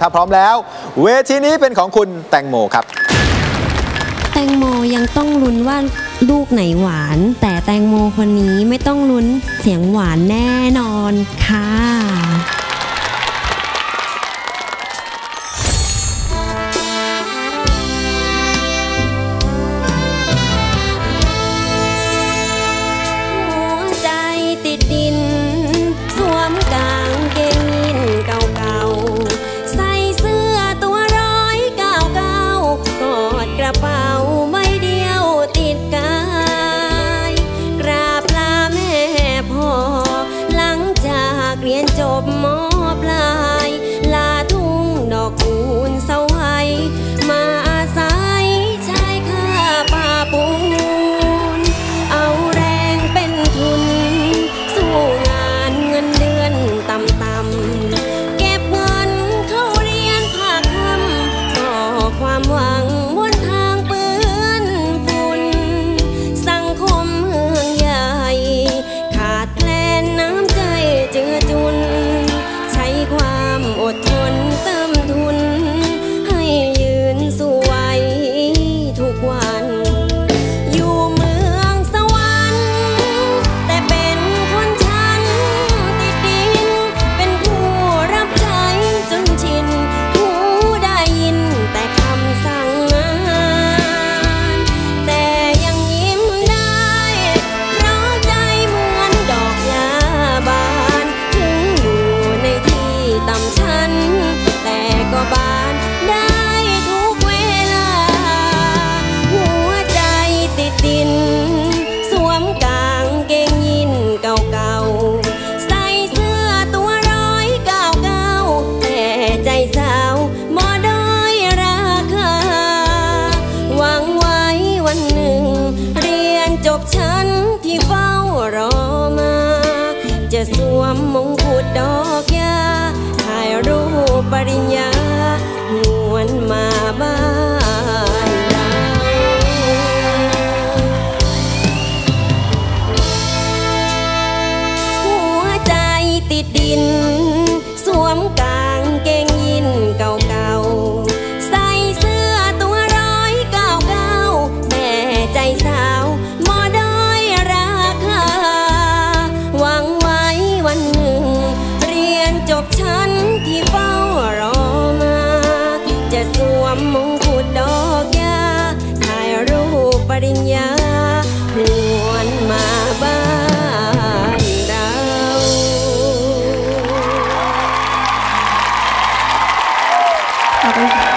ถ้าพร้อมแล้วเวทีนี้เป็นของคุณแตงโมครับ แตงโมยังต้องลุ้นว่าลูกไหนหวาน แต่แตงโมคนนี้ไม่ต้องลุ้นเสียงหวานแน่นอนค่ะหัวใจติด อดทน ฉันที่เฝ้ารอมา จะสวมมงกุฎดอกยาถ่ายรูปปริญญา สวมมงกุฎดอกยาถ่ายรูปปริญญาหวนมาบ้านดาว ขอบคุณค่ะ